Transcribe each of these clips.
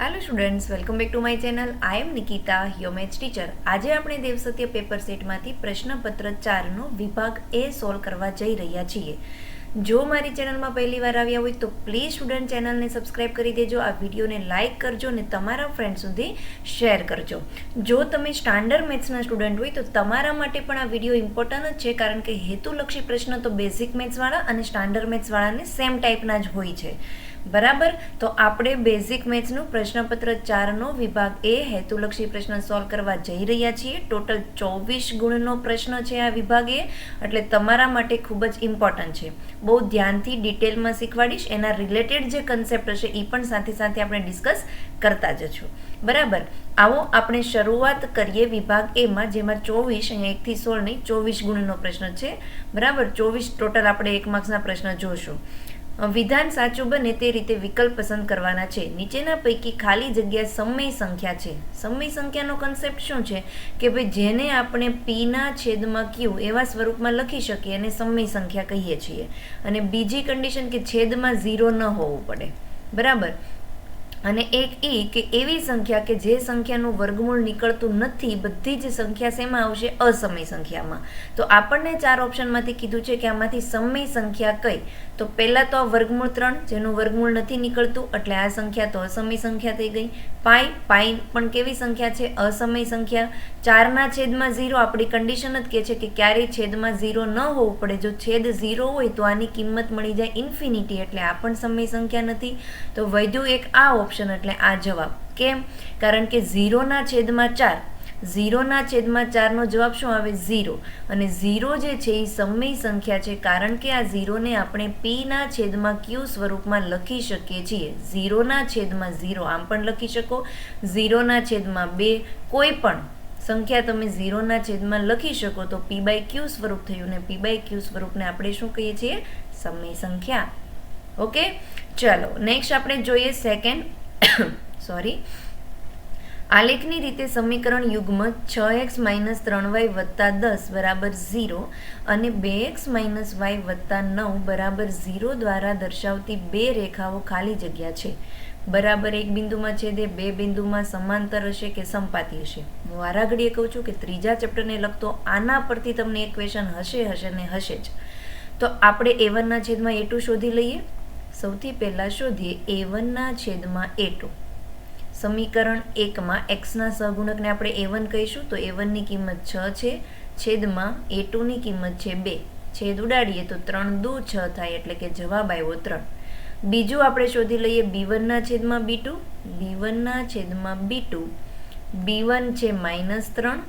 Hello students welcome back to my channel I am Nikita હ્યોમેચ teacher આજે આપણે દેવસત્ય paper સેટમાંથી પ્રશ્નપત્ર ચારનો વિભાગ એ સોલ્વ કરવા જઈ રહ્યા છીએ. જો મારી ચેનલમાં પહેલી વાર આવ્યા હોય તો પ્લીઝ સ્ટુડન્ટ ચેનલને સબસ્ક્રાઇબ કરી દેજો. આ વિડીયોને લાઇક કરજો અને તમારા ફ્રેન્ડ સુધી શેર કરજો. જો તમે સ્ટાન્ડર્ડ મેથ્સના સ્ટુડન્ટ હોય તો તમારા માટે પણ આ વીડિયો ઇમ્પોર્ટન્ટ જ છે કારણ કે હેતુલક્ષી પ્રશ્ન તો બેઝિક મેથ્સવાળા અને સ્ટાન્ડર્ડ મેથ્સવાળાને સેમ ટાઈપના જ હોય છે. બરાબર? તો આપણે બેઝિક મેથ્સનું પ્રશ્નપત્ર ચારનો વિભાગ એ હેતુલક્ષી પ્રશ્ન સોલ્વ કરવા જઈ રહ્યા છીએ. ટોટલ ચોવીસ ગુણનો પ્રશ્ન છે આ વિભાગ એ. એટલે તમારા માટે ખૂબ જ ઇમ્પોર્ટન્ટ છે. બહુ ધ્યાનથી ડિટેલમાં શીખવાડીશ. એના રિલેટેડ જે કન્સેપ્ટ હશે એ પણ સાથે સાથે આપણે ડિસ્કસ કરતા જશું. બરાબર? આવો આપણે શરૂઆત કરીએ વિભાગ એમાં જેમાં ચોવીસ, અહીંયા એકથી સોળ નહીં, ચોવીસ ગુણનો પ્રશ્ન છે. બરાબર? ચોવીસ ટોટલ આપણે એક માર્ક્સના પ્રશ્ન જોશું. વિધાન સાચું બને તે રીતે વિકલ્પ પસંદ કરવાના છે. નીચેના પૈકી ખાલી જગ્યા સમય સંખ્યા છે. સમય સંખ્યાનો કન્સેપ્ટ શું છે? કે ભાઈ જેને આપણે પીના છેદમાં ક્યુ એવા સ્વરૂપમાં લખી શકીએ અને સમય સંખ્યા કહીએ છીએ. અને બીજી કન્ડિશન કે છેદમાં ઝીરો ન હોવું પડે. બરાબર? અને એક એ કે એવી સંખ્યા કે જે સંખ્યાનું વર્ગમૂળ નીકળતું નથી, બધી જ સંખ્યા શેમાં આવશે? અસમય સંખ્યામાં. તો આપણને ચાર ઓપ્શનમાંથી કીધું છે કે આમાંથી સમય સંખ્યા કઈ? તો પહેલાં તો વર્ગમૂળ ત્રણ, જેનું વર્ગમૂળ નથી નીકળતું, એટલે આ સંખ્યા તો અસમય સંખ્યા થઈ ગઈ. પાઈ પાઈ પણ કેવી સંખ્યા છે? અસમય સંખ્યા. ચારના છેદમાં ઝીરો, આપણી કન્ડિશન જ કહે છે કે ક્યારેય છેદમાં ઝીરો ન હોવું પડે. જો છેદ ઝીરો હોય તો આની કિંમત મળી જાય ઇન્ફિનિટી એટલે આ પણ સમય સંખ્યા નથી. તો વધુ એક આ ઓપ્શન એટલે આ જવાબ. કેમ? કારણ કે ઝીરોના છેદમાં ચાર, ઝીરોના છેદમાં ચારનો જવાબ શું આવે? ઝીરો. અને ઝીરો જે છે એ સમય સંખ્યા છે, કારણ કે આ ઝીરોને આપણે પીના છેદમાં ક્યુ સ્વરૂપમાં લખી શકીએ છીએ. ઝીરોના છેદમાં ઝીરો, આમ પણ લખી શકો. ઝીરોના છેદમાં બે, કોઈ પણ સંખ્યા તમે ઝીરોના છેદમાં લખી શકો તો પી બાય ક્યુ સ્વરૂપ થયું ને પી બાય ક્યુ સ્વરૂપને આપણે શું કહીએ છીએ? સમય સંખ્યા. ઓકે? ચાલો નેક્સ્ટ આપણે જોઈએ સેકન્ડ સોરી આલેખની રીતે સમીકરણ યુગ્મ છ એક્સ માઇનસ ત્રણ વાય વત્તા દસ બરાબર ઝીરો અને બે એક્સ માઇનસ વાય વત્તા નવ બરાબર ઝીરો દ્વારા દર્શાવતી બે રેખાઓ ખાલી જગ્યા છે. બરાબર એક બિંદુમાં છેદે, બે બિંદુમાં સમાંતર હશે કે સંપાતી હશે? હું વારાઘડીએ કહું છું કે ત્રીજા ચેપ્ટરને લગતો આના પરથી તમને એક ક્વેશ્ચન હશે હશે ને હશે જ. તો આપણે એ વનના છેદમાં એ ટુ શોધી લઈએ. સૌથી પહેલાં શોધીએ એ વનના છેદમાં એ ટુ સમીકરણ એકમાં એક્સના સહગુણકને આપણે એ વન કહીશું, તો એ વનની કિંમત છ છે. છેદમાં એ ટુની કિંમત છે બે. છેદ ઉડાડીએ તો ત્રણ દુ છ થાય, એટલે કે જવાબ આવ્યો ત્રણ. બીજું આપણે શોધી લઈએ બી વનના છેદમાં બી ટુ બી વનના છેદમાં બી ટુ બી વન છે માઇનસ ત્રણ.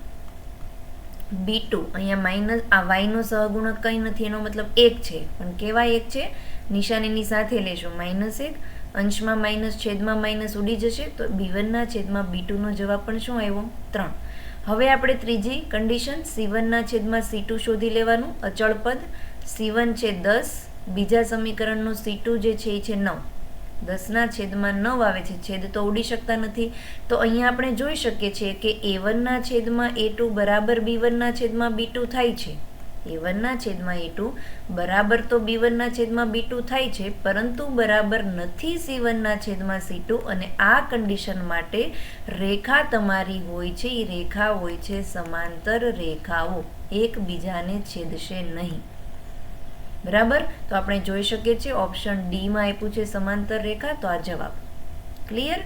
બી ટુ અહીંયા માઇનસ આ વાયનો સહગુણક કંઈ નથી, એનો મતલબ એક છે. પણ કેવા એક છે? નિશાનીની સાથે લેશું માઇનસ એક, અંશમાં માઇનસ છેદમાં માઇનસ ઉડી જશે તો બી વનના છેદમાં બી ટુનો જવાબ પણ શું આવ્યો? ત્રણ. હવે આપણે ત્રીજી કન્ડિશન સી વનના છેદમાં સી ટુ શોધી લેવાનું. અચળ પદ સી વન છે દસ, બીજા સમીકરણનું સી ટુ જે છે એ છે નવ. દસના છેદમાં નવ આવે છે. છેદ તો ઉડી શકતા નથી. તો અહીંયા આપણે જોઈ શકીએ છીએ કે એ વનના છેદમાં એ ટુ બરાબર બી વનના છેદમાં બી ટુ થાય છે. એ વનના છેદમાં એ ટુ. બરાબર તો બી વનના છેદમાં બી ટુ થાય છે, પરંતુ બરાબર નથી સી વનના છેદમાં સી ટુ અને આ કન્ડિશન માટે રેખા તમારી હોય છે એ રેખા હોય છે સમાંતર રેખાઓ. એકબીજાને છેદશે નહીં. બરાબર? તો આપણે જોઈ શકીએ છીએ ઓપ્શન ડીમાં આપ્યું છે સમાંતર રેખા, તો આ જવાબ. ક્લિયર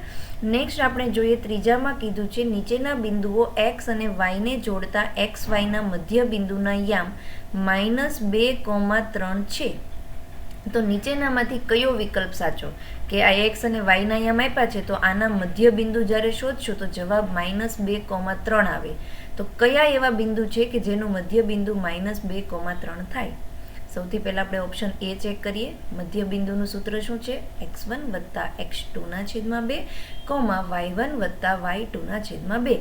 નેક્સ્ટ આપણે જોઈએ ત્રીજામાં કીધું છે, નીચેના બિંદુઓ એક્સ અને વાયને જોડતા એક્સ વાયના મધ્ય બિંદુના યામ માઇનસ બે કોમા ત્રણ છે. તો નીચેનામાંથી કયો વિકલ્પ સાચો? કે આ એક્સ અને વાયના યામ આપ્યા છે, તો આના મધ્ય બિંદુ જ્યારે શોધશો, તો જવાબ માઇનસ બે કોમા ત્રણ આવે. તો કયા એવા બિંદુ છે કે જેનું મધ્ય બિંદુ માઇનસ બે કોમા ત્રણ થાય? સૌથી પહેલાં આપણે ઓપ્શન એ ચેક કરીએ. મધ્ય બિંદુનું સૂત્ર શું છે? એક્સ વન વત્તા એક્સ ટુના છેદમાં બે, કોમા વાય વન વત્તા વાય ટુના છેદમાં બે.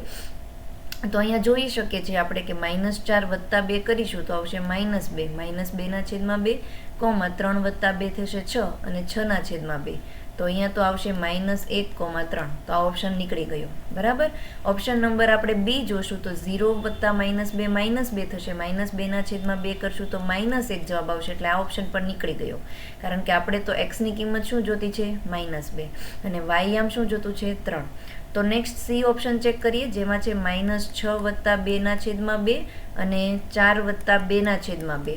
તો અહીંયા જોઈ શકીએ છીએ આપણે કે માઇનસ ચાર વત્તા બે કરીશું તો આવશે માઇનસ બે. માઇનસ બેના છેદમાં બે, કોમા ત્રણ વત્તા બે થશે છ અને છના છેદમાં બે. તો અહીંયા તો આવશે માઇનસ એક કોમા ત્રણ. તો આ ઓપ્શન નીકળી ગયો. બરાબર? ઓપ્શન નંબર આપણે બી જોશું તો ઝીરો વત્તા માઇનસ બે માઇનસ બે થશે. માઇનસ બેના છેદમાં બે કરશું તો માઇનસ એક જવાબ આવશે. એટલે આ ઓપ્શન પણ નીકળી ગયો. કારણ કે આપણે તો એક્સની કિંમત શું જોતી છે? માઇનસ બે. અને વાય આમ શું જોતું છે? ત્રણ. તો નેક્સ્ટ સી ઓપ્શન ચેક કરીએ. જેમાં છે માઇનસ છ વત્તા બેના છેદમાં બે અને ચાર વત્તા બેના છેદમાં બે.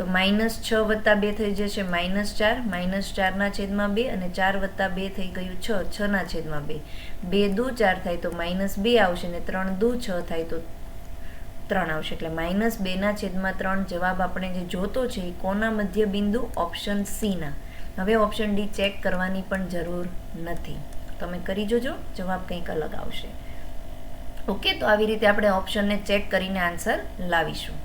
તો માઇનસ છ વત્તા બે થઈ જશે માઇનસ ચાર માઇનસ ચારના છેદમાં બે અને ચાર વત્તા બે થઈ ગયું છ, છના છેદમાં બે. બે દુ ચાર થાય તો માઇનસ બે આવશે ને ત્રણ દુ છ થાય તો ત્રણ આવશે. એટલે માઇનસ બેના છેદમાં ત્રણ જવાબ આપણે જે જોતો છે એ કોના મધ્ય બિંદુ? ઓપ્શન સીના હવે ઓપ્શન ડી ચેક કરવાની પણ જરૂર નથી. તમે કરી જોજો, જવાબ કંઈક અલગ આવશે. ઓકે, તો આવી રીતે આપણે ઓપ્શનને ચેક કરીને આન્સર લાવીશું.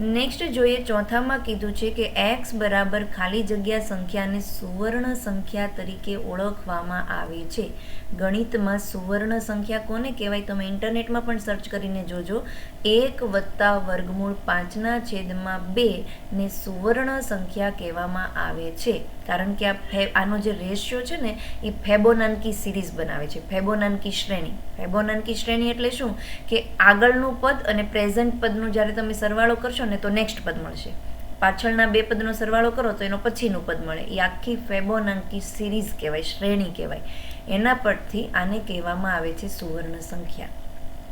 નેક્સ્ટ જોઈએ ચોથામાં કીધું છે કે એક્સ બરાબર ખાલી જગ્યા સંખ્યાને સુવર્ણ સંખ્યા તરીકે ઓળખવામાં આવે છે. ગણિતમાં સુવર્ણ સંખ્યા કોને કહેવાય? તમે ઇન્ટરનેટમાં પણ સર્ચ કરીને જોજો. એક વત્તા વર્ગમૂળ પાંચના છેદમાં બે ને સુવર્ણ સંખ્યા કહેવામાં આવે છે. કારણ કે આ ફે, આનો જે રેશિયો છે ને, એ ફેબોનાનકી સિરીઝ બનાવે છે. ફેબોનાનકી શ્રેણી. ફેબોનાન્કી શ્રેણી એટલે શું? કે આગળનું પદ અને પ્રેઝન્ટ પદનું જ્યારે તમે સરવાળો કરશો ને તો નેક્સ્ટ પદ મળશે. પાછળના બે પદનો સરવાળો કરો તો એનો પછીનું પદ મળે. એ આખી ફેબોનાન્કી સિરીઝ કહેવાય, શ્રેણી કહેવાય. એના પરથી આને કહેવામાં આવે છે સુવર્ણ સંખ્યા.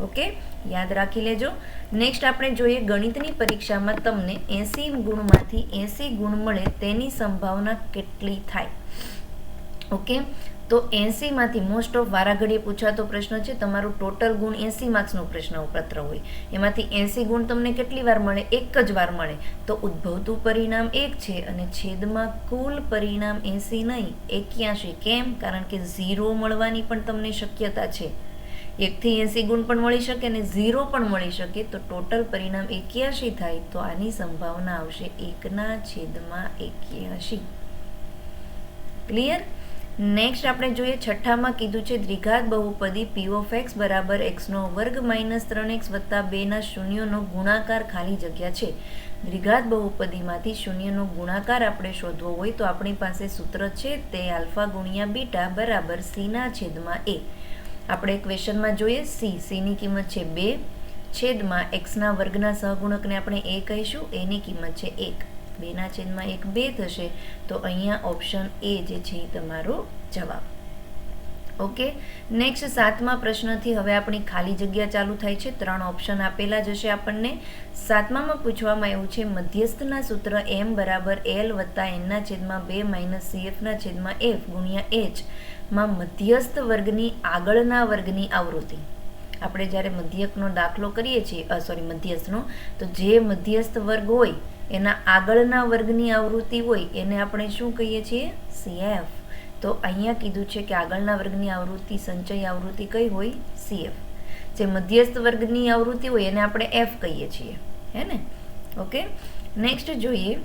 ઓકે યાદ રાખી લેજો. નેક્સ્ટ આપણે જોઈએ ગણિતની પરીક્ષામાં તમને એંસી ગુણમાંથી એંસી ગુણ મળે તેની સંભાવના કેટલી થાય. ઓકે તો એંસીમાંથી મોસ્ટ ઓફ વારાઘડીએ પૂછાતો પ્રશ્ન છે, તમારું ટોટલ ગુણ એંસી માર્ક્સનો પ્રશ્નપત્ર હોય. એમાંથી એંસી ગુણ તમને કેટલી વાર મળે? એક જ વાર મળે. તો ઉદ્ભવતું પરિણામ એક છે અને છેદમાં કુલ પરિણામ એંસી નહીં એક્યાસી કેમ? કારણ કે ઝીરો મળવાની પણ તમને શક્યતા છે. એકથી એંસી ગુણ પણ મળી શકે અને ઝીરો પણ મળી શકે. તો ટોટલ પરિણામ એક્યાસી થાય તો આની સંભાવના આવશે એકના છેદમાં એક્યાસી ક્લિયર નેક્સ્ટ આપણે જોઈએ છઠ્ઠામાં કીધું છે દ્વિઘાત બહુપદી પી ઓફ એક્સ બરાબર એક્સનો વર્ગ માઇનસ ત્રણ એક્સ વત્તા બેના શૂન્યનો ગુણાકાર ખાલી જગ્યા છે. દ્વિઘાત બહુપદીમાંથી શૂન્યનો ગુણાકાર આપણે શોધવો હોય તો આપણી પાસે સૂત્ર છે તે આલ્ફા ગુણ્યા બીટા બરાબર સીના છેદમાં એ આપણે ક્વેશ્ચનમાં જોઈએ સી સીની કિંમત છે બે. છેદમાં એક્સના વર્ગના સહગુણકને આપણે એ કહીશું. એની કિંમત છે એક. બેના છેદમાં એક બે થશે, તો અહીંયા ઓપ્શન એ જે છે તમારો જવાબ. ઓકે નેક્સ્ટ સાતમા પ્રશ્નથી હવે આપણી ખાલી જગ્યા ચાલુ થાય છે. ત્રણ ઓપ્શન આપેલા જશે આપણને. સાતમામાં પૂછવામાં આવ્યું છે, મધ્યસ્થના સૂત્ર એમ બરાબર એલ વત્તા એનના છેદમાં બે માઇનસ સીએફના છેદમાં એફ ગુણ્યા એચમાં મધ્યસ્થ વર્ગની આગળના વર્ગની આવૃત્તિ. આપણે જ્યારે મધ્યકનો દાખલો કરીએ છીએ સોરી મધ્યસ્થનો, તો જે મધ્યસ્થ વર્ગ હોય એના આગળના વર્ગની આવૃત્તિ હોય, એને આપણે શું કહીએ છીએ? સીએફ તો અહીંયા કીધું છે કે આગળના વર્ગની આવૃત્તિ, સંચય આવૃત્તિ કઈ હોય? સીએફ જે મધ્યસ્થ વર્ગની આવૃત્તિ હોય, એને આપણે એફ કહીએ છીએ. હે ને? ઓકે? નેક્સ્ટ જોઈએ.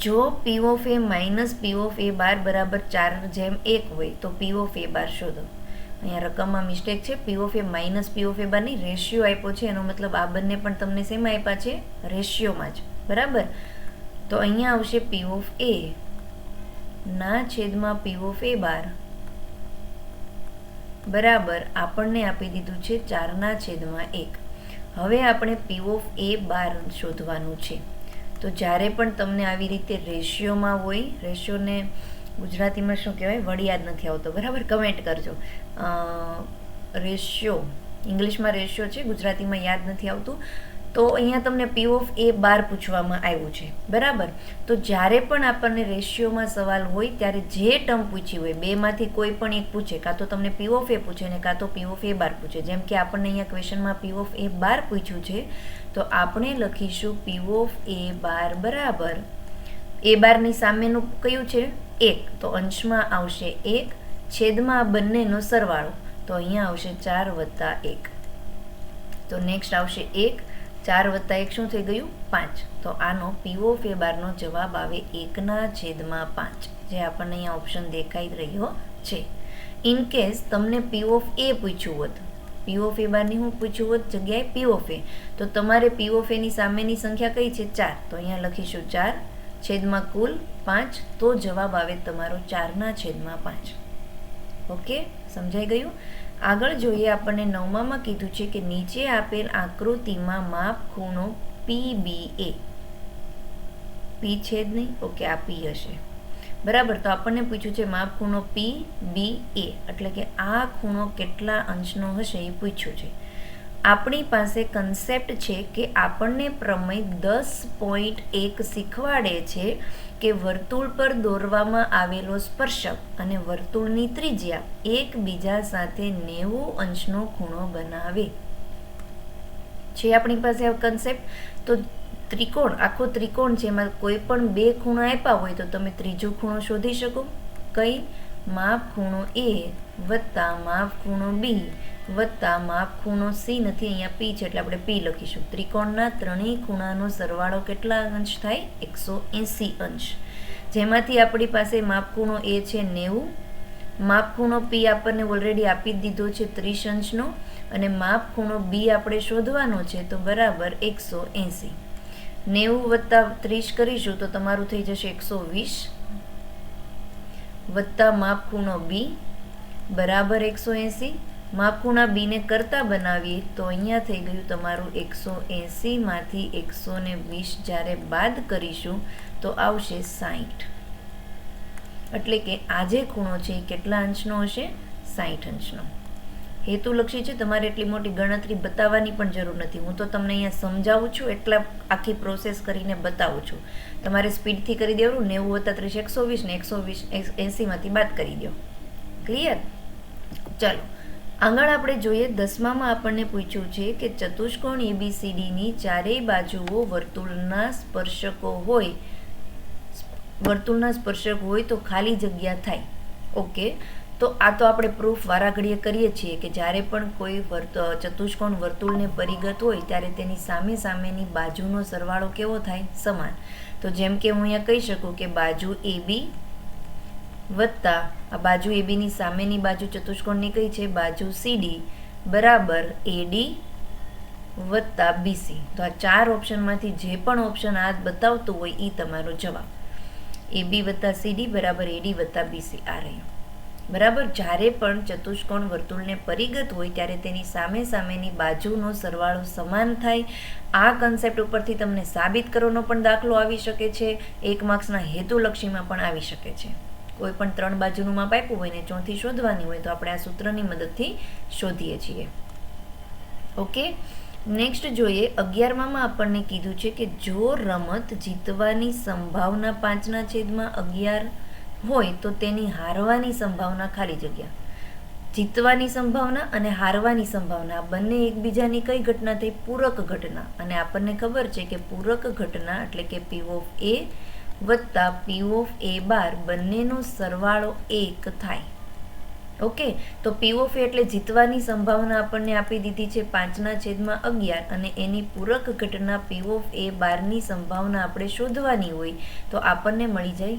જો P of A minus P of A bar બરાબર ચાર જેમ એક હોય, તો પી ઓફ એ બાર શોધો. અહીંયા રકમમાં મિસ્ટેક છે. P of A minus P of A બની. રેશિયો આપ્યો છે. એનો મતલબ આ બંને પણ તમને શેમાં આપ્યા છે. રેશિયોમાં જ. બરાબર? તો અહીંયા આવશે પી ઓફ એ ના છેદમાં પી ઓફ એ બાર. બરાબર. આપણને આપી દીધું છે ચારના છેદમાં એક. હવે આપણે પી ઓફ એ બાર શોધવાનું છે. તો જ્યારે પણ તમને આવી રીતે રેશિયોમાં હોય રેશિયોને ગુજરાતીમાં શું કહેવાય? વળી યાદ નથી આવતો. બરાબર? કમેન્ટ કરજો. રેશિયો. ઇંગ્લિશમાં રેશિયો છે, ગુજરાતીમાં યાદ નથી આવતું. તો અહીંયા તમને પી ઓફ એ બાર પૂછવામાં આવ્યું છે. બરાબર? તો જ્યારે પણ આપણને રેશિયોમાં સવાલ હોય, ત્યારે જે ટર્મ પૂછી હોય, બેમાંથી કોઈ પણ એક પૂછે, કાં તો તમને પી ઓફ એ પૂછે ને કાં તો પી ઓફ એ બાર પૂછે. જેમ કે આપણને અહીંયા ક્વેશ્ચનમાં પી ઓફ એ બાર પૂછ્યું છે, તો આપણે લખીશું પી ઓફ એ બાર બરાબર. એ બારની સામેનું કયું છે? એક. તો અંશમાં આવશે એક, છેદમાં આ બંનેનો સરવાળો. તો અહીંયા આવશે ચાર વત્તા એક. તો નેક્સ્ટ આવશે એક, ચાર વત્તા એક શું થઈ ગયું? પાંચ. તો આનો પીઓ ફે બારનો જવાબ આવે એકના છેદમાં પાંચ, જે આપણને અહીંયા ઓપ્શન દેખાઈ રહ્યો છે. ઇન કેસ તમને પી ઓફ એ પૂછ્યું હોત પી ઓફ એ હું પૂછ્યું હોત જગ્યાએ પી ઓફ એ તો તમારે પી ઓફ એની સામેની સંખ્યા કઈ છે? ચાર. તો અહીંયા લખીશું ચાર છેદમાં કુલ પાંચ, તો જવાબ આવે તમારો ચારના છેદમાં પાંચ. ઓકે સમજાઈ ગયું? આગળ જોઈએ આપણને નવમામાં કીધું છે કે નીચે આપેલ આકૃતિમાં માપ ખૂણો પી બી એ પી છેદ નહીં? ઓકે આ પી હશે. બરાબર, તો આપણને પૂછ્યું છે માપ ખૂણો પી બી એ એટલે કે આ ખૂણો કેટલા અંશનો હશે એ પૂછ્યું છે. આપણી પાસે કન્સેપ્ટ છે કે આપણને પ્રમેય દસ પોઈન્ટ એક શીખવાડે છે કે વર્તુળ પર દોરવામાં આવેલો સ્પર્શક અને વર્તુળની ત્રિજ્યા એકબીજા સાથે નેવું અંશનો ખૂણો બનાવે. છે આપણી પાસે કન્સેપ્ટ તો ત્રિકોણ, આખો ત્રિકોણ છે એમાં કોઈ પણ બે ખૂણો આપ્યા હોય તો તમે ત્રીજો ખૂણો શોધી શકો. કઈ? માપ ખૂણો એ. વત્તા માપ ખૂણો બી. વત્તા માપ ખૂણો સી નથી, અહીંયા પી છે એટલે આપણે પી લખીશું. ત્રિકોણના ત્રણેય ખૂણાનો સરવાળો કેટલા અંશ થાય? એકસો એંસી અંશ. જેમાંથી આપણી પાસે માપ ખૂણો એ છે નેવું. માપ ખૂણો પી આપણને ઓલરેડી આપી દીધો છે ત્રીસ અંશનો અને માપ ખૂણો બી આપણે શોધવાનો છે તો બરાબર એકસો એંસી. નેવું વત્તા ત્રીસ કરીશું તો તમારું થઈ જશે એકસો વીસ. વત્તા માપ ખૂણો બી. બરાબર એકસો એંસી. માપખૂણા બીને કરતા બનાવીએ તો અહીંયા થઈ ગયું તમારું એકસો એંસીમાંથી એકસો ને વીસ. જ્યારે બાદ કરીશું તો આવશે સાહીઠ એટલે કે આજે ખૂણો છે એ કેટલા અંશનો હશે? સાહીઠ અંશનો. હેતુલક્ષી છે, તમારે એટલી મોટી ગણતરી બતાવવાની પણ જરૂર નથી. હું તો તમને અહીંયા સમજાવું છું, એટલા આખી પ્રોસેસ કરીને બતાવું છું. તમારે સ્પીડથી કરી દેવું નેવું વત્તા ત્રીસ, એકસો વીસ ને એકસો વીસ એંસીમાંથી બાદ કરી દો. ક્લિયર ચાલો, આગળ આપણે જોઈએ દસમામાં આપણને પૂછ્યું છે કે ચતુષ્કોણ એબીસીડીની ચારેય બાજુઓ વર્તુળના સ્પર્શકો હોય, વર્તુળના સ્પર્શક હોય તો ખાલી જગ્યા થાય. ઓકે, તો આ તો આપણે પ્રૂફ વારાઘડીએ કરીએ છીએ કે જ્યારે પણ કોઈ વર્ત, ચતુષ્કોણ વર્તુળને પરિગત હોય ત્યારે તેની સામે સામેની બાજુનો સરવાળો કેવો થાય? સમાન. તો જેમ કે હું અહીંયા કહી શકું કે બાજુ એ બી વત્તા આ બાજુ એબીની સામેની બાજુ ચતુષ્કોણની કઈ છે. બાજુ સીડી બરાબર એડી વત્તા બીસી તો આ ચાર ઓપ્શનમાંથી જે પણ ઓપ્શન આ બતાવતું હોય એ તમારો જવાબ. એબી વત્તા સીડી બરાબર એડી વત્તા બીસી આ રહ્યું. બરાબર? જ્યારે પણ ચતુષ્કોણ વર્તુળને પરિગત હોય ત્યારે તેની સામે સામેની બાજુનો સરવાળો સમાન થાય. આ કન્સેપ્ટ ઉપરથી તમને સાબિત કરવાનો પણ દાખલો આવી શકે છે. એક માર્ક્સના હેતુલક્ષીમાં પણ આવી શકે છે. કોઈ પણ ત્રણ બાજુનું માપ આપ્યું હોય ને ચોથી શોધવાની હોય તો આપણે આ સૂત્રની મદદથી શોધીએ છીએ. ઓકે? નેક્સ્ટ જોઈએ અગિયારમાં આપણને કીધું છે કે જો રમત જીતવાની સંભાવના પાંચના છેદમાં અગિયાર હોય તો તેની હારવાની સંભાવના ખાલી જગ્યા. જીતવાની સંભાવના અને હારવાની સંભાવના, બંને એકબીજાની કઈ ઘટના થઈ પૂરક ઘટના? અને આપણને ખબર છે કે પૂરક ઘટના એટલે કે પી ઓફ એ વત્તા પી ઓફ એ બાર બંનેનો સરવાળો એક થાય. ઓકે તો પી ઓફ એટલે જીતવાની સંભાવના આપણને આપી દીધી છે પાંચના છેદમાં અગિયાર અને એની પૂરક ઘટના પી ઓફ એ બારની સંભાવના આપણે શોધવાની હોય તો આપણને મળી જાય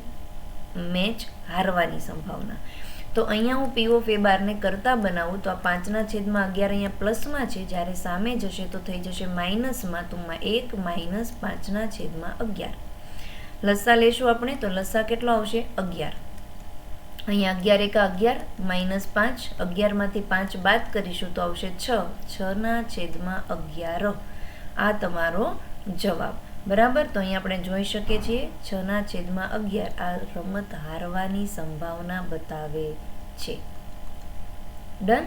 મેચ હારવાની સંભાવના. તો અહીંયા હું પી ઓફ એ બારને કરતા બનાવું તો આ પાંચના છેદમાં અગિયાર અહીંયા પ્લસમાં છે, જ્યારે સામે જશે તો થઈ જશે માઇનસમાં, તો એક માઇનસ પાંચના છેદમાં અગિયાર. લસ્સા લેશું આપણે, તો લસ્સા કેટલો આવશે? અગિયાર. અહીંયા અગિયાર એકા અગિયાર, માઇનસ પાંચ, અગિયારમાંથી પાંચ બાદ કરીશું તો આવશે છ. છના છેદમાં અગિયાર. આ તમારો જવાબ. બરાબર? તો અહીં આપણે જોઈ શકીએ છીએ, છના છેદમાં અગિયાર. આ રમત હારવાની સંભાવના બતાવે છે. ડન?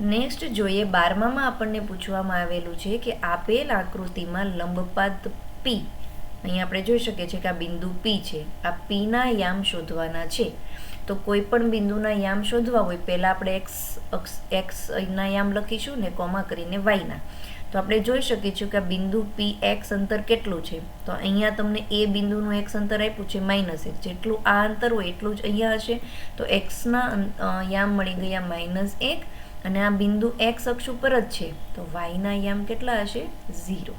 નેક્સ્ટ જોઈએ, બારમામાં આપણને પૂછવામાં આવેલું છે કે આપેલ આકૃતિમાં લંબપાત પી અહીં આપણે જોઈ શકીએ છીએ કે આ બિંદુ પી છે. આ પીના યામ શોધવાના છે. તો કોઈ પણ બિંદુના યામ શોધવા હોય, પહેલાં આપણે એક્સ એક્સ અહીંના યામ લખીશું ને કોમા કરીને વાયના તો આપણે જોઈ શકીએ છીએ કે આ બિંદુ પી એક્સ અંતર કેટલું છે. તો અહીંયા તમને એ બિંદુનું એક્સ અંતર આપ્યું છે, માઇનસ એક જેટલું આ અંતર હોય, એટલું જ અહીંયા હશે. તો એક્સના યામ મળી ગયા માઇનસ એક. અને આ બિંદુ એક્સ અક્ષ ઉપર જ છે. તો વાયના યામ કેટલા હશે? ઝીરો.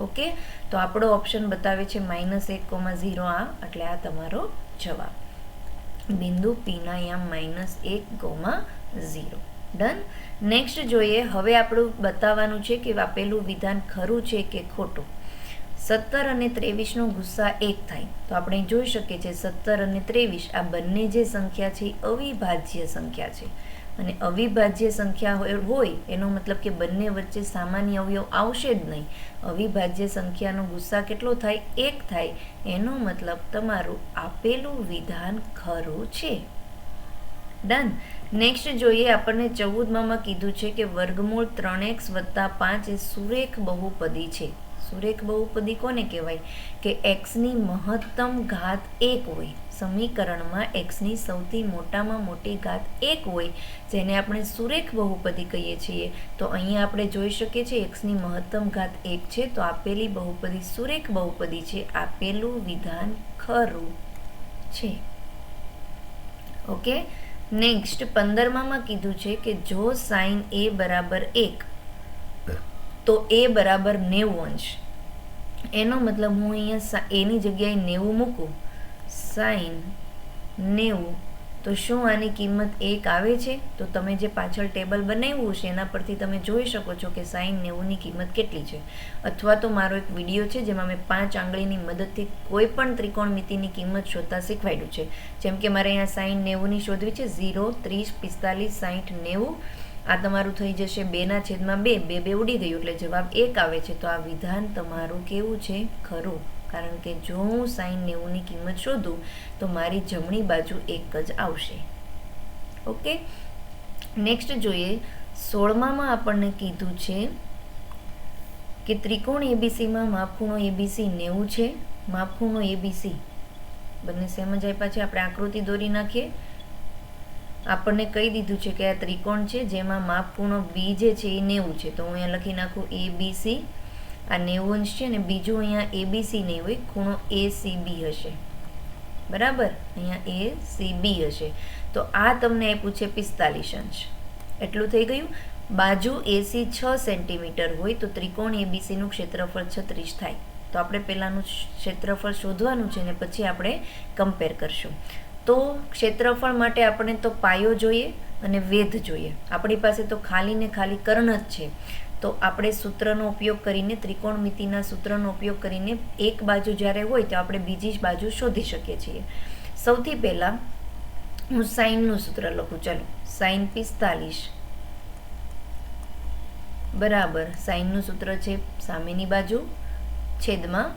ઓકે? તો આપણો ઓપ્શન બતાવે છે માઇનસ એક કોમા ઝીરો આ, એટલે આ તમારો જવાબ. બિંદુ પીના યામ માઇનસ એક કોમા ઝીરો ડન નેક્સ્ટ જોઈએ, હવે આપણું બતાવવાનું છે કે આપેલું વિધાન ખરું છે કે ખોટું? સત્તર અને ત્રેવીસનો ગુસ્સા એક થાય. તો આપણે જોઈ શકીએ છીએ સત્તર અને ત્રેવીસ આ બંને જે સંખ્યા છે અવિભાજ્ય સંખ્યા છે. અને અવિભાજ્ય સંખ્યા હોય- એનો મતલબ કે બંને વચ્ચે સામાન્ય અવયવ આવશે જ નહીં. અવિભાજ્ય સંખ્યાનો ગુસ્સા કેટલો થાય? એક થાય. એનો મતલબ તમારું આપેલું વિધાન ખરું છે. ડન નેક્સ્ટ જોઈએ આપણને ચૌદમાં કીધું છે કે વર્ગમૂળ ત્રણ એક્સ વત્તા પાંચ એ સુરેખ બહુપદી છે. સુરેખ બહુપદી કોને કહેવાય? કે એક્સની મહત્તમ ઘાત એક હોય. સમીકરણમાં એક્સની સૌથી મોટામાં મોટી ઘાત એક હોય, જેને આપણે સુરેખ બહુપદી કહીએ છીએ, તો અહીંયા આપણે જોઈ શકીએ છીએ એક્સની મહત્તમ ઘાત એક છે, તો આપેલી બહુપદી સુરેખ બહુપદી છે. આપેલું વિધાન ખરું છે. ઓકે? નેક્સ્ટ પંદરમામાં કીધું છે કે જો સાઈન એ બરાબર એક, તો એ બરાબર નેવું અંશ. એનો મતલબ હું અહીંયા એની જગ્યાએ નેવું મૂકું સાઈન નેવું, તો શું આની કિંમત એક આવે છે? તો તમે જે પાછળ ટેબલ બનાવ્યું છે એના પરથી તમે જોઈ શકો છો કે સાઈન નેવુંની કિંમત કેટલી છે. અથવા તો મારો એક વીડિયો છે, જેમાં મેં પાંચ આંગળીની મદદથી કોઈ પણ ત્રિકોણમિતિની કિંમત શોધતા શીખવાડ્યું છે. જેમ કે મારે અહીંયા સાઈન નેવુંની શોધવી છે, ઝીરો, ત્રીસ, પિસ્તાલીસ સાઠ નેવું. આ તમારું થઈ જશે બેના છેદમાં બે બે બે ઉડી ગયું, એટલે જવાબ એક આવે છે. તો આ વિધાન તમારું કેવું છે? ખરું. કારણ કે જો હું સાઈન નેવુંની કિંમત શોધું, તો મારી જમણી બાજુ એક જ આવશે. ઓકે? નેક્સ્ટ જોઈએ, સોળમામાં આપણને કીધું છે કે ત્રિકોણ એબીસીમાં માપખૂણો એબીસી નેવું છે, માપખૂણો એબીસી. બંને સેમ જ આપ્યા છે. આપણે આકૃતિ દોરી નાખીએ. આપણને કહી દીધું છે કે આ ત્રિકોણ છે, જેમાં માપખૂણો બી જે છે એ નેવું છે. તો હું અહીંયા લખી નાખું એ બી સી આ નેવું અંશ છે ને બીજું અહીંયા એ બી સી નહીં હોય ખૂણો એ બી હશે. બરાબર? અહીંયા એ સી બી હશે. તો આ તમને આપ્યું છે પિસ્તાલીસ અંશ. એટલું થઈ ગયું? બાજુ એસી છ સેન્ટીમીટર હોય તો ત્રિકોણ એબીસીનું ક્ષેત્રફળ છત્રીસ થાય. તો આપણે પહેલાંનું ક્ષેત્રફળ શોધવાનું છે ને પછી આપણે કમ્પેર કરશું. તો ક્ષેત્રફળ માટે આપણે તો પાયો જોઈએ અને વેધ જોઈએ. આપણી પાસે તો ખાલી ને ખાલી કર્ણ જ છે. તો આપણે સૂત્રનો ઉપયોગ કરીને, ત્રિકોણમિતિના સૂત્રનો ઉપયોગ કરીને એક બાજુ જ્યારે હોય તો આપણે બીજી જ બાજુ શોધી શકીએ છીએ. સૌથી પહેલાં હું સાઈનનું સૂત્ર લખું. ચાલો, સાઈન પિસ્તાલીસ. બરાબર, સાઈનનું સૂત્ર છે સામેની બાજુ છેદમાં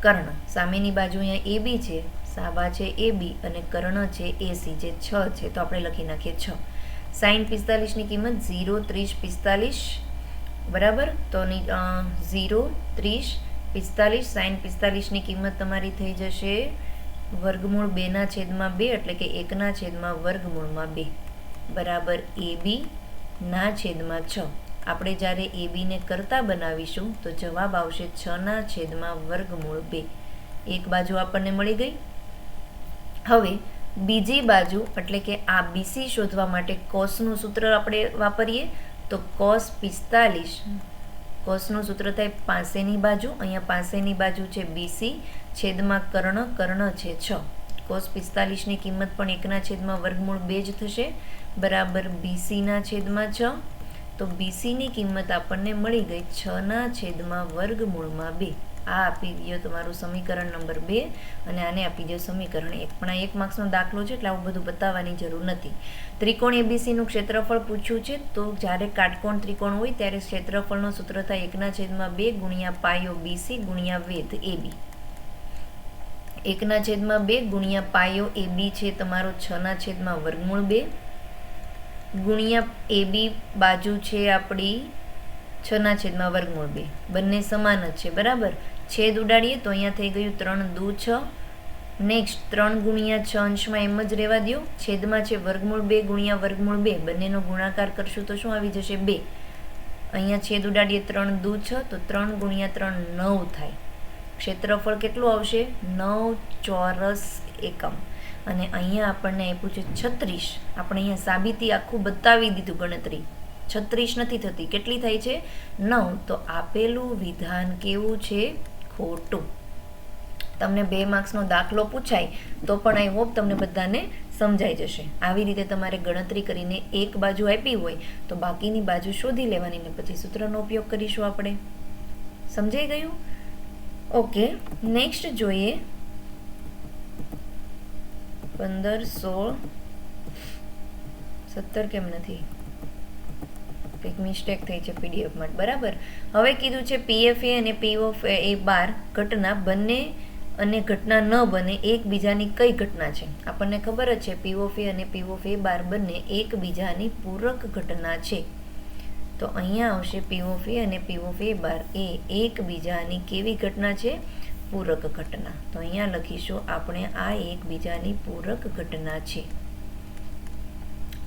કર્ણ. સામેની બાજુ અહીંયા એ બી છે સાબા છે એ બી અને કર્ણ છે એસી જે છ છે, તો આપણે લખી નાખીએ છ. સાઈન પિસ્તાલીસની કિંમત ઝીરો ત્રીસ પિસ્તાલીસ બરાબર? તો ઝીરો, ત્રીસ, પિસ્તાલીસ, સાઈન પિસ્તાલીસની કિંમત તમારી થઈ જશે વર્ગમૂળ બેના છેદમાં બે એટલે કે એકના છેદમાં વર્ગમૂળમાં બે. બરાબર? એ બી ના છેદમાં છ. આપણે જ્યારે એ બીને કરતા બનાવીશું તો જવાબ આવશે છના છેદમાં વર્ગમૂળ બે. એક બાજુ આપણને મળી ગઈ. હવે બીજી બાજુ એટલે કે આ બીસી શોધવા માટે કોસનું સૂત્ર આપણે વાપરીએ. તો કોસ પિસ્તાલીસ. કોસનું સૂત્ર થાય પાસેની બાજુ, અહીંયા પાસેની બાજુ છે બીસી, છેદમાં કર્ણ કર્ણ છે છ. કોસ પિસ્તાલીસની કિંમત પણ એકના છેદમાં વર્ગમૂળ બે જ થશે. બરાબર બીસીના છેદમાં છ. તો બીસીની કિંમત આપણને મળી ગઈ છના છેદમાં વર્ગમૂળમાં બે. આ આપી દો તમારું સમીકરણ નંબર બે અને આને આપી દો સમીકરણ એક. પણ આ એક માર્ક્સનો દાખલો છે એટલે આવું બધું બતાવવાની જરૂર નથી. ત્રિકોણ એબીસીનું ક્ષેત્રફળ પૂછ્યું છે તો જ્યારે કાટકોણ ત્રિકોણ હોય ત્યારે ક્ષેત્રફળનો સૂત્ર થાય એકના છેદમાં બે ગુણ્યા પાયો બીસી ગુણ્યા વેધ એબી એકના છેદમાં બે ગુણ્યા પાયો એ બી છે તમારો છના છેદમાં વર્ગમૂળ બે. ગુણ્યા એ બી બાજુ છે આપણી છના છેદમાં વર્ગમૂળ બે. બંને સમાન જ છે, બરાબર? છેદ ઉડાડીએ તો અહીંયા થઈ ગયું ત્રણ દુ છ. નેક્સ્ટ ત્રણ ગુણ્યા છ અંશમાં એમ જ રહેવા દો છેદમાં છે વર્ગમૂળ બે ગુણ્યા વર્ગમૂળ બે. બંનેનો ગુણાકાર કરશું તો શું આવી જશે? બે. અહીંયા છેદ ઉડાડીએ ત્રણ દુ છ તો ત્રણ ગુણ્યા ત્રણ નવ થાય. ક્ષેત્રફળ કેટલું આવશે? નવ ચોરસ એકમ. અને અહીંયા આપણને આપ્યું છે છત્રીસ. આપણે અહીંયા સાબિતી આખું બતાવી દીધું ગણતરી. છત્રીસ નથી થતી. કેટલી થાય છે? નવ. તો આપેલું વિધાન કેવું છે? ખોટું. તમને બે માર્ક્સનો દાખલો પૂછાય, તો પણ આઈ હોપ તમને બધાને સમજાઈ જશે. આવી રીતે તમારે ગણતરી કરીને એક બાજુ આપી હોય, તો બાકીની બાજુ શોધી લેવાની ને પછી સૂત્રનો ઉપયોગ કરીશું આપણે. સમજાઈ ગયું? ઓકે. નેક્સ્ટ જોઈએ. પંદર સોળ સત્તર કેમ નથી? કંઈક મિસ્ટેક થઈ છે પીડીએફમાં બરાબર? હવે કીધું છે પીએફએ અને પીઓફ એ બાર ઘટના બંને અને ઘટના ન બને, એકબીજાની કઈ ઘટના છે? આપણને ખબર જ છે પીઓફએ અને પીઓફ એ બાર બંને એકબીજાની પૂરક ઘટના છે. તો અહીંયા આવશે પીઓફી અને પીઓફ એ બાર એ એકબીજાની કેવી ઘટના છે? પૂરક ઘટના. તો અહીંયા લખીશું આપણે આ એકબીજાની પૂરક ઘટના છે.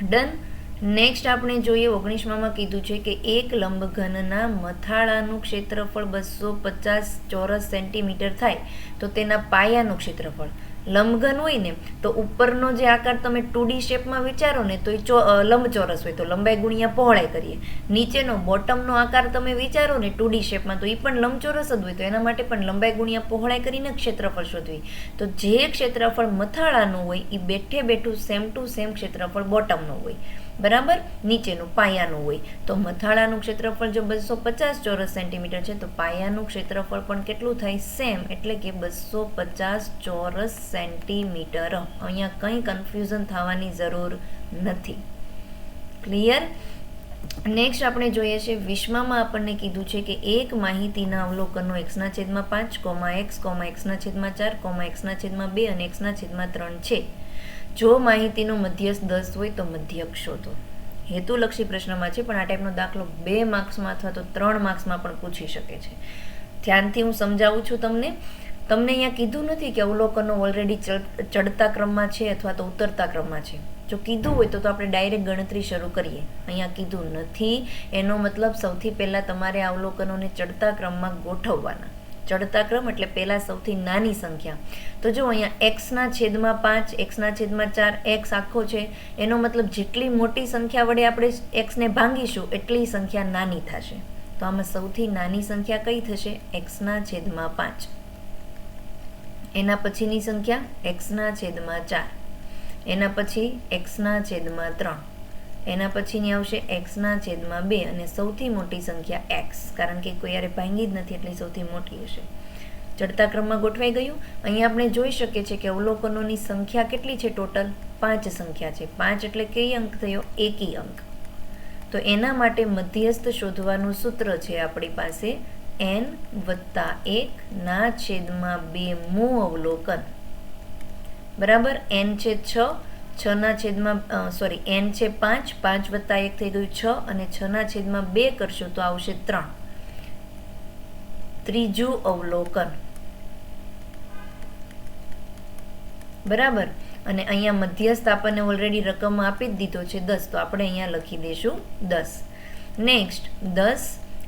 ડન નેક્સ્ટ આપણે જોઈએ ઓગણીસમાં કીધું છે કે એક લંબઘનના મથાળાનું ક્ષેત્રફળ બસો પચાસ ચોરસ સેન્ટીમીટર થાય, તો તેના પાયાનું ક્ષેત્રફળ. લંબઘન હોય ને, તો ઉપરનો જે આકાર તમે ટુ ડી શેપમાં વિચારો ને, તો એ ચો લંબચોરસ હોય, તો લંબાઈ ગુણ્યા પહોળાઈ કરીએ. નીચેનો, બોટમનો આકાર તમે વિચારો ને, ટુ ડી શેપમાં, તો એ પણ લંબચોરસ જ હોય, તો એના માટે પણ લંબાઈ ગુણ્યા પહોળાઈ કરીને ક્ષેત્રફળ શોધવી. તો જે ક્ષેત્રફળ મથાળાનું હોય, એ બેઠે બેઠું સેમ ટુ સેમ ક્ષેત્રફળ બોટમનું હોય. બરાબર? નીચેનું પાયાનું હોય. તો મથાળાનું ક્ષેત્રફળ જો બસો પચાસ ચોરસ સેન્ટીમીટર છે, તો પાયાનું ક્ષેત્રફળ પણ કેટલું થાય? સેમ. એટલે કે બસો પચાસ ચોરસ સેન્ટીમીટર. અહીંયા કંઈ કન્ફ્યુઝન થવાની જરૂર નથી. ક્લિયર નેક્સ્ટ આપણે જોઈએ છે, વિશ્વમાં આપણને કીધું છે કે એક માહિતીના અવલોકનો એક્સના છેદમાં પાંચ, કોમા એક્સ કોમા એક્સના છેદમાં ચાર, કોમા એક્સના છેદમાં બે અને એક્સના છેદમાં ત્રણ છે. જો માહિતીનો મધ્યસ્થ દસ હોય તો મધ્યક શોધો હેતુલક્ષી પ્રશ્નમાં છે, પણ આ ટાઈપનો દાખલો બે માર્ક્સમાં અથવા તો ત્રણ માર્ક્સમાં પણ પૂછી શકે છે. ધ્યાનથી હું સમજાવું છું તમને. તમને અહીંયા કીધું નથી કે અવલોકનો ઓલરેડી ચડતા ક્રમમાં છે અથવા તો ઉતરતા ક્રમમાં છે. જો કીધું હોય તો તો આપણે ડાયરેક્ટ ગણતરી શરૂ કરીએ. અહીંયા કીધું નથી. એનો મતલબ સૌથી પહેલાં તમારે અવલોકનોને ચડતા ક્રમમાં ગોઠવવાના. ચડતા ક્રમ એટલે પહેલાં સૌથી નાની સંખ્યા. તો જો અહીંયા એક્સના છેદમાં પાંચ એક્સના છેદમાં ચાર એક્સ આખો છે, એનો મતલબ જેટલી મોટી સંખ્યા વડે આપણે એક્સને ભાંગીશું, એટલી સંખ્યા નાની થશે. તો આમાં સૌથી નાની સંખ્યા કઈ થશે? એક્સના છેદમાં પાંચ. એના પછીની સંખ્યા એક્સના છેદમાં ચાર. એના પછી એક્સના છેદમાં ત્રણ. એના પછીની આવશે એક્સના છેદમાં બે અને સૌથી મોટી સંખ્યા એક્સ કારણ કે કોઈ યારે ભાંગી જ નથી એટલે સૌથી મોટી હશે. ચડતા ક્રમમાં ગોઠવાઈ ગયું. અહીંયા આપણે જોઈ શકીએ છીએ કે અવલોકનોની સંખ્યા કેટલી છે ટોટલ? પાંચ સંખ્યા છે. પાંચ એટલે કઈ અંક થયો? એકી અંક. તો એના માટે મધ્યસ્થ શોધવાનું સૂત્ર છે આપણી પાસે એન વત્તા એક ના છેદમાં બે મૂ અવલોકન. બરાબર? એન છે છ છના છેદમાં સોરી એન છે પાંચ પાંચ વત્તા એક થઈ ગયું છ અને છના છેદમાં બે કરશો તો આવશે ત્રણ. ત્રીજું અવલોકન. બરાબર? અને અહીંયા મધ્યસ્થ આપણને ઓલરેડી રકમ આપી જ દીધો છે દસ, તો આપણે અહીંયા લખી દઈશું દસ. નેક્સ્ટ દસ,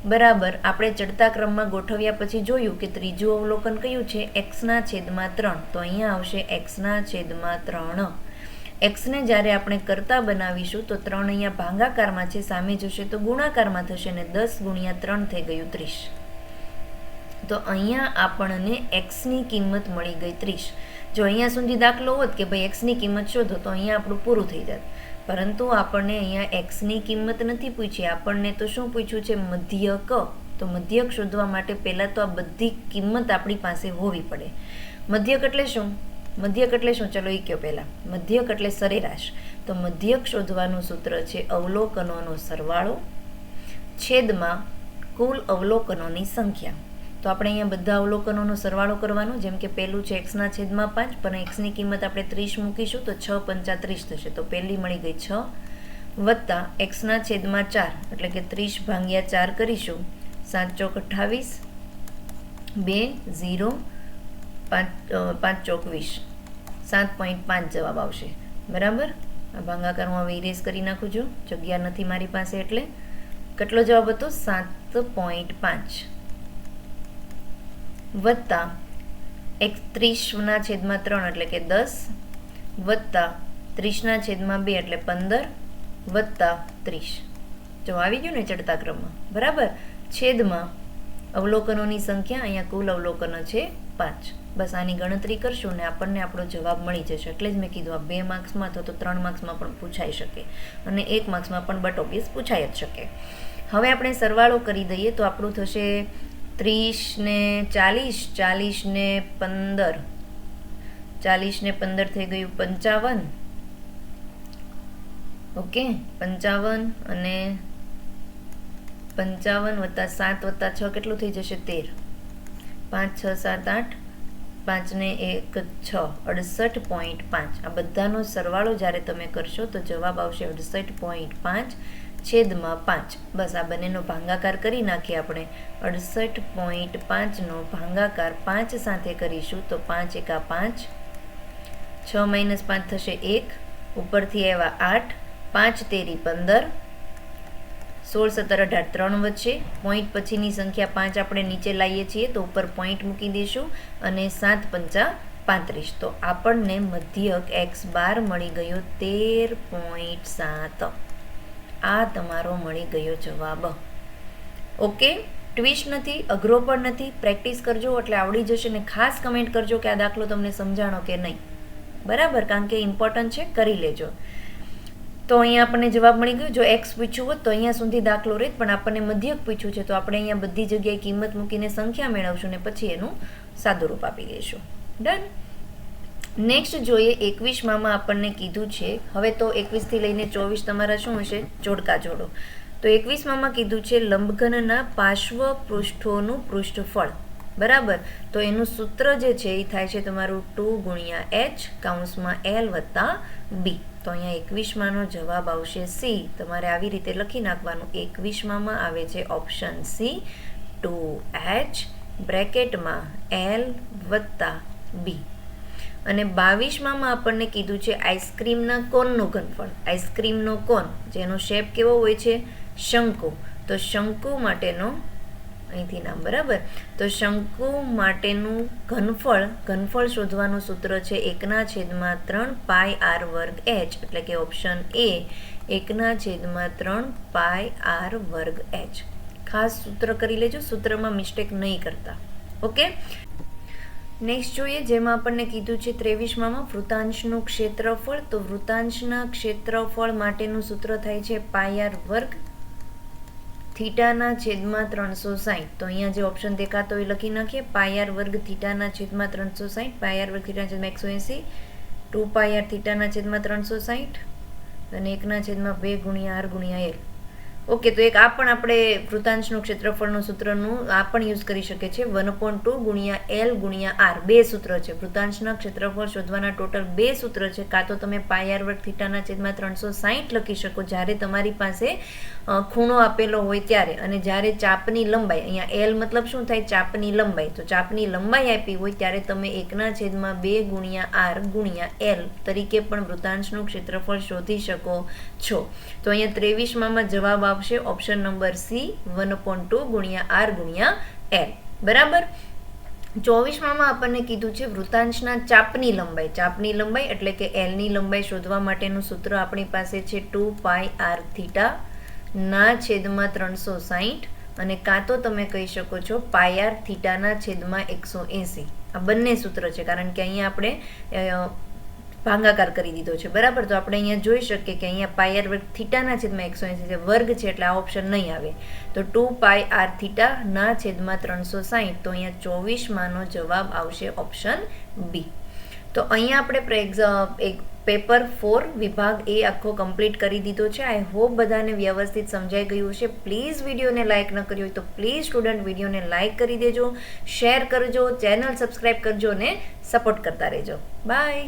બરાબર, આપણે ચડતા ક્રમમાં ગોઠવ્યા પછી જોયું કે ત્રીજું અવલોકન કયું છે? એક્સના છેદમાં ત્રણ. તો અહીંયા આવશે એક્સના છેદમાં ત્રણ. એક્સને જ્યારે આપણે કરતા બનાવીશું તો ત્રણ અહીંયા ભાંગાકારમાં છે, સામે જશે તો ગુણાકારમાં થશે ને દસ ગુણ્યા ત્રણ થઈ ગયું ત્રીસ. તો અહીંયા આપણને એક્સની કિંમત મળી ગઈ ત્રીસ. જો અહીંયા સુધી દાખલો હોત કે ભાઈ એક્સની કિંમત શોધો તો અહીંયા આપણું પૂરું થઈ જાત. પરંતુ આપણને અહીંયા એક્સની કિંમત નથી પૂછી. આપણને તો શું પૂછ્યું છે? મધ્યક. તો મધ્યક શોધવા માટે પહેલાં તો આ બધી કિંમત આપણી પાસે હોવી પડે. મધ્યક એટલે શું? મધ્યક એટલે શું ચલો એ કયો પહેલાં. મધ્યક એટલે સરેરાશ. તો મધ્યક શોધવાનું સૂત્ર છે અવલોકનોનો સરવાળો છેદમાં કુલ અવલોકનોની સંખ્યા. તો આપણે અહીંયા બધા અવલોકનોનો સરવાળો કરવાનો, જેમ કે પહેલું છે એક્સના છેદમાં પાંચ, પણ એક્સની કિંમત આપણે ત્રીસ મૂકીશું, તો છ પંચા ત્રીસ થશે. તો પહેલી મળી ગઈ છ વત્તા એક્સના છેદમાં ચાર, એટલે કે ત્રીસ ભાંગ્યા ચાર કરીશું. સાત ચોક અઠ્ઠાવીસ, બે, ઝીરો પાંચ પાંચ ચોકવીસ સાત પોઈન્ટ પાંચ જવાબ આવશે. બરાબર? આ ભાંગાકાર હું હવે ઇરેઝ કરી નાખું છું. જગ્યા નથી મારી પાસે એટલે કેટલો જવાબ હતો? સાત પોઈન્ટ પાંચ. વત્તા એકત્રીસના છેદમાં ત્રણ એટલે કે દસ. વત્તા ત્રીસના છેદમાં બે એટલે પંદર. વત્તા ત્રીસ. જો આવી ગયું ને ચડતા ક્રમમાં, બરાબર? છેદમાં અવલોકનોની સંખ્યા અહીંયા કુલ અવલોકનો છે પાંચ. બસ આની ગણતરી કરશું ને આપણને આપણો જવાબ મળી જશે. એટલે જ મેં કીધું, આ બે માર્ક્સમાં અથવા તો ત્રણ માર્ક્સમાં પણ પૂછાઈ શકે અને એક માર્ક્સમાં પણ બટ ઓબ્વિયસ પૂછાઈ જ શકે. હવે આપણે સરવાળો કરી દઈએ તો આપણું થશે ત્રીસ ને ચાલીસ ચાલીસ ને પંદર. ચાલીસ ને પંદર થઈ ગયું પંચાવન. ઓકે? પંચાવન અને પંચાવન વત્તા સાત વત્તા છ કેટલું થઈ જશે? તેર. પાંચ, છ, સાત, આઠ. પાંચ ને એક છ, અડસઠ પોઈન્ટ પાંચ. આ બધાનો સરવાળો જ્યારે તમે કરશો તો જવાબ આવશે અડસઠ પોઈન્ટ પાંચ છેદમાં પાંચ. બસ આ બંનેનો ભાંગાકાર કરી નાખીએ આપણે. અડસઠ પોઈન્ટ પાંચનો ભાંગાકાર પાંચ સાથે કરીશું તો પાંચ એકા પાંચ. છ માઇનસ પાંચ થશે એક. ઉપરથી આવ્યા આઠ. પાંચ તેરી પંદર. સોળ, સત્તર, અઢાર, ત્રણ વચ્ચે. પોઈન્ટ પછીની સંખ્યા પાંચ આપણે નીચે લાવીએ છીએ તો ઉપર પોઈન્ટ મૂકી દઈશું અને સાત પંચા પાંત્રીસ. તો આપણને મધ્યક એક્સ બાર મળી ગયો તેર પોઈન્ટ સાત. આ તમારો મળી ગયો જવાબ. ઓકે? ટ્વિસ્ટ નથી, અઘરો પણ નથી. પ્રેક્ટિસ કરજો, એટલે આવડી જશે ને ખાસ કમેન્ટ કરજો કે આ દાખલો તમને સમજાણો કે નહીં. બરાબર? કારણ કે ઇમ્પોર્ટન્ટ છે, કરી લેજો. તો અહીંયા આપણને જવાબ મળી ગયો. જો એક્સ પૂછ્યું હોત તો અહીંયા સુધી દાખલો રહેત પણ આપણને મધ્યક પૂછ્યું છે, તો આપણે અહીંયા બધી જગ્યાએ કિંમત મૂકીને સંખ્યા મેળવશું ને પછી એનું સાદું રૂપ આપી દઈશું. ડન નેક્સ્ટ જોઈએ, એકવીસમાં આપણને કીધું છે, હવે તો એકવીસથી લઈને ચોવીસ તમારા શું હશે? જોડકા જોડો. તો એકવીસમાં કીધું છે, લંબઘનના પાર્શ્વ પૃષ્ઠોનું પૃષ્ઠફળ. બરાબર? તો એનું સૂત્ર જે છે, એ થાય છે તમારું ટુ ગુણ્યા એચ કાઉન્સમાં એલ વત્તા બી તો અહીંયા એકવીસમાંનો જવાબ આવશે સી. તમારે આવી રીતે લખી નાખવાનું. એકવીસમાં આવે છે ઓપ્શન સી. ટુ એચ બ્રેકેટમાં એલ વત્તા બી. અને બાવીસમાં આપણને કીધું છે આઈસ્ક્રીમના કોનનું ઘનફળ. આઈસ્ક્રીમનો કોન, જેનો શેપ કેવો હોય છે? શંકુ. તો શંકુ માટેનો અહીંથી નામ બરાબર. તો શંકુ માટેનું ઘનફળ ઘનફળ શોધવાનું સૂત્ર છે એકના છેદમાં ત્રણ પાય આર વર્ગ એચ, એટલે કે ઓપ્શન એ એકના છેદમાં ત્રણ પાય આર વર્ગ એચ. ખાસ સૂત્ર કરી લેજો, સૂત્રમાં મિસ્ટેક નહીં કરતા. ઓકે નેક્સ્ટ જોઈએ, જેમાં આપણને કીધું છે ત્રેવીસમાં વૃતાંશનું ક્ષેત્રફળ. તો વૃતાંશના ક્ષેત્રફળ માટેનું સૂત્ર થાય છે પાયાર વર્ગ થીટાના છેદમાં ત્રણસો સાહીઠ. તો અહીંયા જે ઓપ્શન દેખાતો એ લખી નાખીએ. પાયાર વર્ગ થીટાના છેદમાં ત્રણસો સાહીઠ. પાયાર વર્ગ થીટાના છેદમાં એકસો એંસી. ટુ પાયાર થીટાના છેદમાં ત્રણસો સાહીઠ. અને એકના છેદમાં બે ગુણ્યા આર ગુણ્યા એલ. ઓકે, તો એક આ પણ આપણે વૃતાંશનું ક્ષેત્રફળનું સૂત્રનું આ પણ યુઝ કરી શકે છે વન પોઈન્ટ ટુ ગુણ્યા એલ ગુણ્યા આર બે સૂત્ર છે. વૃતાંશના ક્ષેત્રફળ શોધવાના ટોટલ બે સૂત્ર છે. કાં તો તમે પાયાર વર્ગ થીટાના છેદમાં ત્રણસો સાહીઠ લખી શકો. જ્યારે તમારી પાસે ખૂણો આપેલો હોય ત્યારે. અને જ્યારે ચાપની લંબાઈ, અહીંયા એલ મતલબ શું થાય? ચાપની લંબાઈ. તો ચાપની લંબાઈ આપી હોય ત્યારે તમે એકના છેદમાં બે ગુણ્યા આર ગુણ્યા એલ તરીકે પણ વૃતાંશનું ક્ષેત્રફળ શોધી શકો છો. તો અહીંયા ત્રેવીસમાં જવાબ આવશે option number C one point two ગુણ્યા આર ગુણ્યા એલ બરાબર? ચોવીસમાં આપણને કીધું છે વૃતાંશના ચાપની લંબાઈ. ચાપની લંબાઈ એટલે કે એલની લંબાઈ શોધવા માટેનું સૂત્ર આપણી પાસે છે ટુ પાય આર થીટા ના છેદમાં ત્રણસો સાહીઠ અને કાં તો તમે કહી શકો છો પાયાર થીટાના છેદમાં એકસો એંસી. આ બંને સૂત્ર છે, કારણ કે અહીંયા આપણે ભાંગાકાર કરી દીધો છે. બરાબર? તો આપણે અહીંયા જોઈ શકીએ કે અહીંયા પાય આર વર્ગ થીટાના છેદમાં એકસો એંસી છે. વર્ગ છે એટલે આ ઓપ્શન નહીં આવે. તો ટુ પાય આર થીટા ના છેદમાં ત્રણસો સાહીઠ. તો અહીંયા ચોવીસમાંનો જવાબ આવશે ઓપ્શન બી તો અહીંયા આપણે એક પેપર ફોર વિભાગ એ આખો કમ્પ્લીટ કરી દીધો છે. આઈ હોપ બધાને વ્યવસ્થિત સમજાઈ ગયું છે પ્લીઝ વિડીયોને લાઇક ન કર્યો હોય તો પ્લીઝ સ્ટુડન્ટ વિડીયોને લાઇક કરી દેજો. શેર કરજો. ચેનલ સબસ્ક્રાઈબ કરજો અને સપોર્ટ કરતા રહેજો. બાય